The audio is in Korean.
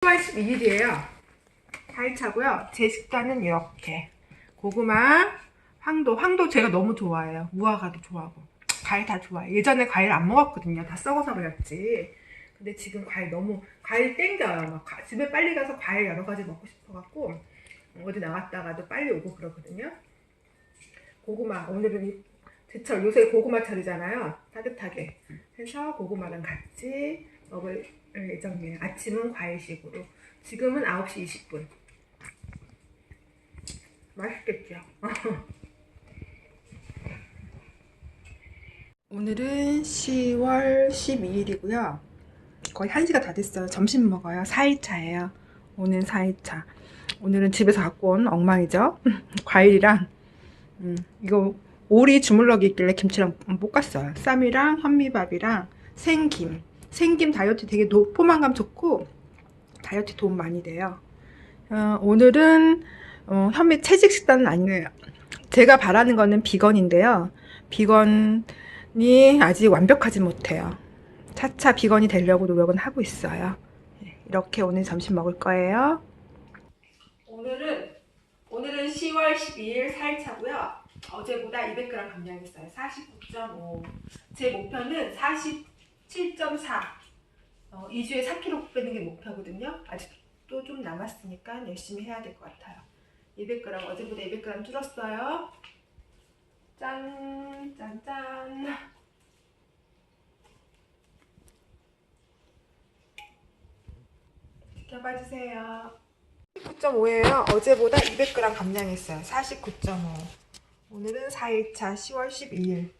10월 12일이에요. 4일차고요. 제 식단은 이렇게 고구마, 황도, 황도 제가 너무 좋아해요. 무화과도 좋아하고 과일 다 좋아해요. 예전에 과일 안 먹었거든요. 다 썩어서 그랬지. 근데 지금 과일 너무 과일 땡겨요. 막 가- 집에 빨리 가서 과일 여러 가지 먹고 싶어갖고 어디 나갔다가도 빨리 오고 그러거든요. 고구마 오늘은 이 제철 요새 고구마 철이잖아요. 따뜻하게 해서 고구마랑 같이 먹을 예정이에요. 아침은 과일식으로. 지금은 9시 20분. 맛있겠죠? 오늘은 10월 12일이고요. 거의 1시가 다 됐어요. 점심 먹어요. 4일차예요. 오늘 4일차. 오늘은 집에서 갖고 온 엉망이죠. 과일이랑 음, 이거 오리 주물럭이 있길래 김치랑 볶았어요. 쌈이랑 현미밥이랑 생김. 생김 다이어트 되게 노, 포만감 좋고 다이어트 도움 많이 돼요. 어, 오늘은 어, 현미 채식 식단은 아니에요. 제가 바라는 거는 비건인데요. 비건이 아직 완벽하지 못해요. 차차 비건이 되려고 노력은 하고 있어요. 네, 이렇게 오늘 점심 먹을 거예요. 오늘은 오늘은 10월 12일 4일차고요. 어제보다 200g 감량했어요. 49.5. 제 목표는 47.4. 어, 2주에 4kg 빼는 게 목표거든요. 아직도 좀 남았으니까 열심히 해야 될 것 같아요. 200g 어제보다 200g 줄었어요. 짠, 짠, 짠. 지켜봐 주세요. 49.5예요. 어제보다 200g 감량했어요. 49.5. 오늘은 4일차 10월 12일.